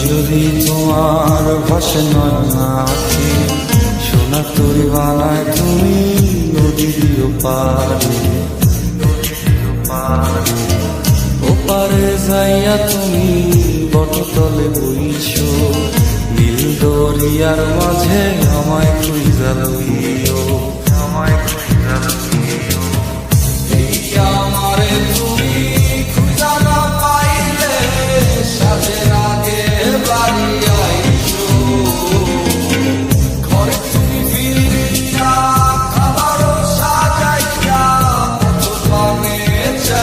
যদি তোমার ভাসে নয় নাকি সোনা তরি বানায় তুমি নদী দিও পারে ওপারে যাইয়া তুমি বটতলে বইছো, নীল দরিয়ার মাঝে আমায় খুঁজা লইও।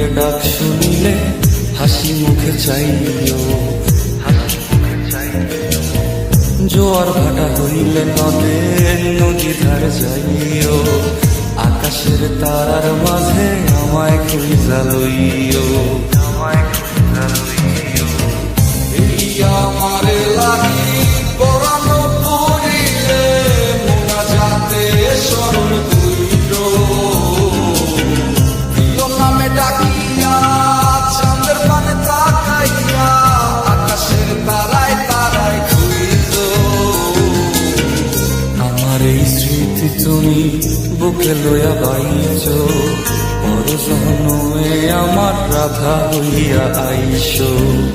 কোকিলের ডাক শুনিলে হাসি মুখে চাইও জোয়ার ভাটা হইলে নদে নদী ধার যাইও, আকাশের তারার মাঝে আমায় খুঁজা লইও। আমায় খুঁজা লইও। এই আমারে লাগি আমার এই স্মৃতি তুমি বুকে লইয়া বাইছ। পর জন্মে আমার রাধা হইয়া আইস।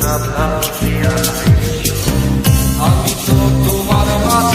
রাধা হইয়া আইস। আমি তো তোমার